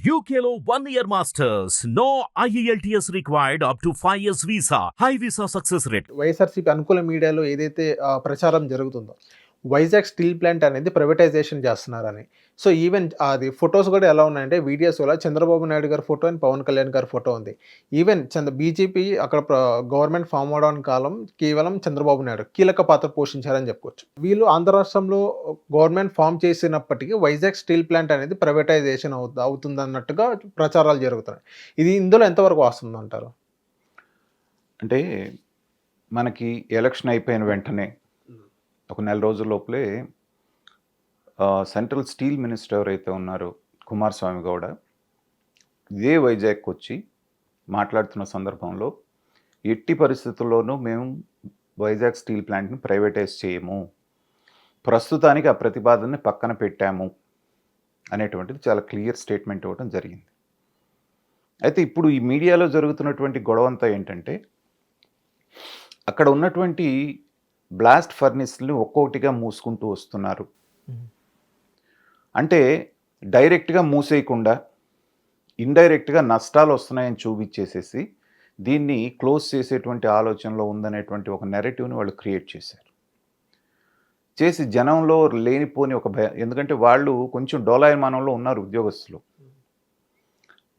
యూకేలో one year masters no IELTS required up to five years visa high visa success rate YSRCP అనుకూల మీడియాలో ఏదైతే ప్రచారం జరుగుతుందో వైజాగ్ స్టీల్ ప్లాంట్ అనేది ప్రైవేటైజేషన్ చేస్తున్నారని. సో ఈవెన్ అది ఫొటోస్ కూడా ఎలా ఉన్నాయంటే వీడియోస్ కూడా చంద్రబాబు నాయుడు గారి ఫోటో అండ్ పవన్ కళ్యాణ్ గారి ఫోటో ఉంది. ఈవెన్ చంద్ర బీజేపీ అక్కడ గవర్నమెంట్ ఫామ్ అవడానికి కాలం కేవలం చంద్రబాబు నాయుడు కీలక పాత్ర పోషించారని చెప్పుకోవచ్చు. వీళ్ళు ఆంధ్ర రాష్ట్రంలో గవర్నమెంట్ ఫామ్ చేసినప్పటికీ వైజాగ్ స్టీల్ ప్లాంట్ అనేది ప్రైవేటైజేషన్ అవుతుంది అవుతుంది అన్నట్టుగా ప్రచారాలు జరుగుతున్నాయి. ఇది ఇందులో ఎంతవరకు వస్తుంది అంటారు? అంటే మనకి ఎలక్షన్ అయిపోయిన వెంటనే ఒక నెల రోజుల లోపలే సెంట్రల్ స్టీల్ మినిస్టర్ ఎవరైతే ఉన్నారో కుమారస్వామి గౌడ ఇదే వైజాగ్కి వచ్చి మాట్లాడుతున్న సందర్భంలో ఎట్టి పరిస్థితుల్లోనూ మేము వైజాగ్ స్టీల్ ప్లాంట్ని ప్రైవేటైజ్ చేయము. ప్రస్తుతానికి ఆ ప్రతిపాదనని పక్కన పెట్టాము అనేటువంటిది చాలా క్లియర్ స్టేట్మెంట్ ఇవ్వడం జరిగింది. అయితే ఇప్పుడు ఈ మీడియాలో జరుగుతున్నటువంటి గొడవంతా ఏంటంటే అక్కడ ఉన్నటువంటి బ్లాస్ట్ ఫర్నిస్ని ఒక్కొక్కటిగా మూసుకుంటూ వస్తున్నారు. అంటే డైరెక్ట్గా మూసేయకుండా ఇండైరెక్ట్గా నష్టాలు వస్తున్నాయని చూపించేసేసి దీన్ని క్లోజ్ చేసేటువంటి ఆలోచనలో ఉందనేటువంటి ఒక నెరేటివ్ని వాళ్ళు క్రియేట్ చేశారు. చేసి జనంలో లేనిపోని ఒక భయ ఎందుకంటే వాళ్ళు కొంచెం డోలాయమానంలో ఉన్నారు ఉద్యోగస్తులు.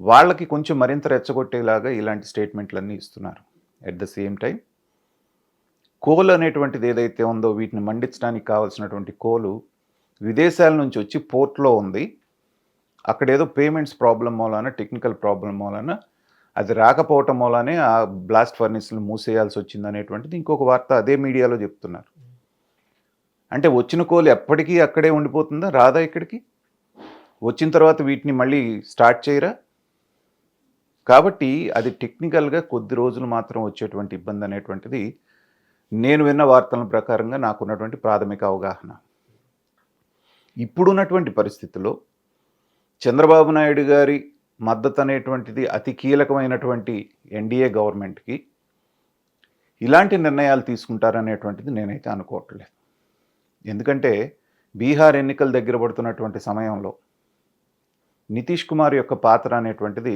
వాళ్ళకి కొంచెం మరింత రెచ్చగొట్టేలాగా ఇలాంటి స్టేట్మెంట్లన్నీ ఇస్తున్నారు. At the same time coal అనేటువంటిది ఏదైతే ఉందో వీటిని మండించడానికి కావాల్సినటువంటి కోలు విదేశాల నుంచి వచ్చి పోర్ట్లో ఉంది. అక్కడ ఏదో పేమెంట్స్ ప్రాబ్లం మూలాన టెక్నికల్ ప్రాబ్లం మూలాన అది రాకపోవటం మూలానే ఆ బ్లాస్ట్ ఫర్నిస్లు మూసేయాల్సి వచ్చింది అనేటువంటిది ఇంకొక వార్త అదే మీడియాలో చెప్తున్నారు. అంటే వచ్చిన కోలు ఎప్పటికీ అక్కడే ఉండిపోతుందా? రాదా ఇక్కడికి? వచ్చిన తర్వాత వీటిని మళ్ళీ స్టార్ట్ చేయరా? కాబట్టి అది టెక్నికల్గా కొద్ది రోజులు మాత్రం వచ్చేటువంటి ఇబ్బంది అనేటువంటిది నేను విన్న వార్తల ప్రకారంగా నాకున్నటువంటి ప్రాథమిక అవగాహన. ఇప్పుడున్నటువంటి పరిస్థితుల్లో చంద్రబాబు నాయుడు గారి మద్దతు అనేటువంటిది అతి కీలకమైనటువంటి ఎన్డీఏ గవర్నమెంట్కి ఇలాంటి నిర్ణయాలు తీసుకుంటారనేటువంటిది నేనైతే అనుకోవట్లేదు. ఎందుకంటే బీహార్ ఎన్నికల దగ్గర పడుతున్నటువంటి సమయంలో నితీష్ కుమార్ యొక్క పాత్ర అనేటువంటిది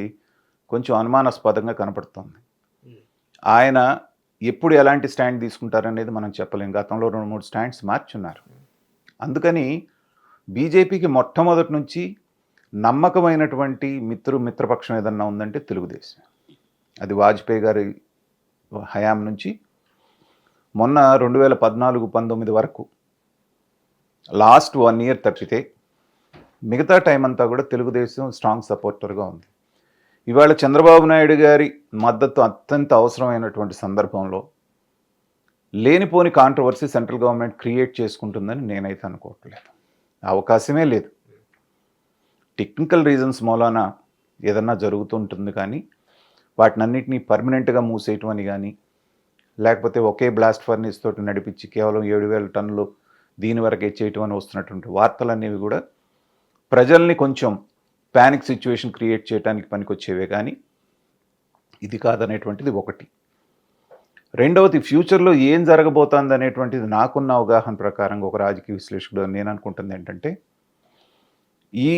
కొంచెం అనుమానాస్పదంగా కనపడుతుంది. ఆయన ఎప్పుడు ఎలాంటి స్టాండ్ తీసుకుంటారనేది మనం చెప్పలేం. గతంలో రెండు మూడు స్టాండ్స్ మార్చున్నారు. అందుకని బీజేపీకి మొట్టమొదటి నుంచి నమ్మకమైనటువంటి మిత్రు మిత్రపక్షం ఏదన్నా ఉందంటే తెలుగుదేశం. అది వాజ్పేయి గారి హయాం నుంచి మొన్న రెండు వేల పద్నాలుగు పంతొమ్మిది వరకు లాస్ట్ వన్ ఇయర్ తప్పితే మిగతా టైం అంతా కూడా తెలుగుదేశం స్ట్రాంగ్ సపోర్టర్గా ఉంది. ఇవాళ చంద్రబాబు నాయుడు గారి మద్దతు అత్యంత అవసరమైనటువంటి సందర్భంలో లేనిపోని కాంట్రవర్సీ సెంట్రల్ గవర్నమెంట్ క్రియేట్ చేసుకుంటుందని నేనైతే అనుకోవట్లేదు. అవకాశమే లేదు. టెక్నికల్ రీజన్స్ మూలాన ఏదన్నా జరుగుతుంటుంది కానీ వాటినన్నింటినీ పర్మనెంట్గా మూసేయటం అని కానీ లేకపోతే ఒకే బ్లాస్ట్ ఫర్నిస్ తోటి నడిపించి కేవలం ఏడు వేల టన్నులు దీని వరకే చేయటం అని వస్తున్నటువంటి వార్తలనేవి కూడా ప్రజల్ని కొంచెం ప్యానిక్ సిచ్యువేషన్ క్రియేట్ చేయడానికి పనికొచ్చేవే కానీ ఇది కాదనేటువంటిది ఒకటి. రెండవది ఫ్యూచర్లో ఏం జరగబోతోంది అనేటువంటిది నాకున్న అవగాహన ప్రకారంగా ఒక రాజకీయ విశ్లేషకుడు నేను అనుకుంటుంది ఏంటంటే ఈ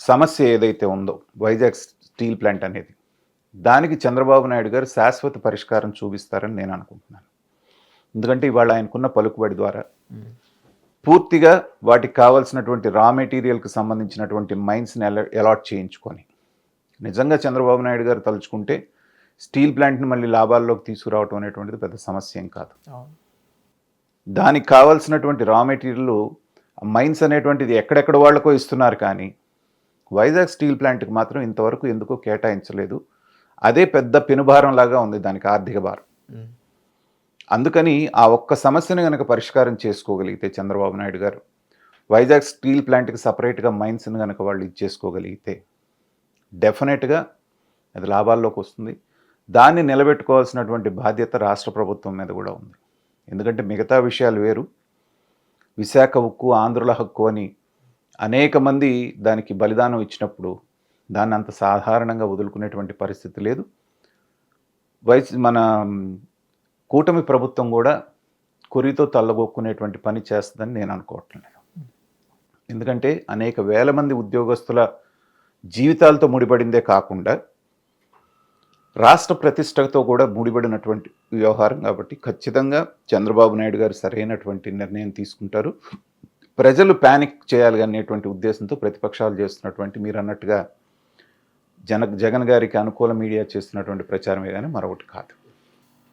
సమస్య ఏదైతే ఉందో వైజాగ్ స్టీల్ ప్లాంట్ అనేది దానికి చంద్రబాబు నాయుడు గారు శాశ్వత పరిష్కారం చూపిస్తారని నేను అనుకుంటున్నాను. ఎందుకంటే ఇవాళ ఆయనకున్న పలుకుబడి ద్వారా పూర్తిగా వాటికి కావాల్సినటువంటి రా మెటీరియల్కి సంబంధించినటువంటి మైన్స్ని అల- అలాట్ చేయించుకొని. నిజంగా చంద్రబాబు నాయుడు గారు తలుచుకుంటే స్టీల్ ప్లాంట్ని మళ్ళీ లాభాల్లోకి తీసుకురావటం అనేటువంటిది పెద్ద సమస్య ఏం కాదు. దానికి కావాల్సినటువంటి రా మెటీరియల్ మైన్స్ అనేటువంటిది ఎక్కడెక్కడ వాళ్ళకో ఇస్తున్నారు కానీ వైజాగ్ స్టీల్ ప్లాంట్కి మాత్రం ఇంతవరకు ఎందుకో కేటాయించలేదు. అదే పెద్ద పెనుభారం లాగా ఉంది దానికి ఆర్థిక భారం. అందుకని ఆ ఒక్క సమస్యను కనుక పరిష్కారం చేసుకోగలిగితే చంద్రబాబు నాయుడు గారు వైజాగ్ స్టీల్ ప్లాంట్కి సపరేట్గా మైన్స్ని కనుక వాళ్ళు ఇచ్చేసుకోగలిగితే డెఫినెట్గా అది లాభాల్లోకి వస్తుంది. దాన్ని నిలబెట్టుకోవాల్సినటువంటి బాధ్యత రాష్ట్ర ప్రభుత్వం మీద కూడా ఉంది. ఎందుకంటే మిగతా విషయాలు వేరు. విశాఖ ఉక్కు ఆంధ్రుల హక్కు అని అనేక మంది దానికి బలిదానం ఇచ్చినప్పుడు దాన్ని అంత సాధారణంగా వదులుకునేటువంటి పరిస్థితి లేదు. వైస్ మన కూటమి ప్రభుత్వం కూడా కొరితో తల్లగొక్కునేటువంటి పని చేస్తుందని నేను అనుకోవట్లేదు. ఎందుకంటే అనేక వేల మంది ఉద్యోగస్తుల జీవితాలతో ముడిపడిందే కాకుండా రాష్ట్ర ప్రతిష్టతో కూడా ముడిపడినటువంటి వ్యవహారం కాబట్టి ఖచ్చితంగా చంద్రబాబు నాయుడు గారు సరైనటువంటి నిర్ణయం తీసుకుంటారు. ప్రజలు ప్యానిక్ చేయాలి అనేటువంటి ఉద్దేశంతో ప్రతిపక్షాలు చేస్తున్నటువంటి మీరు అన్నట్టుగా జన జగన్ గారికి అనుకూల మీడియా చేస్తున్నటువంటి ప్రచారమే కానీ మరొకటి కాదు.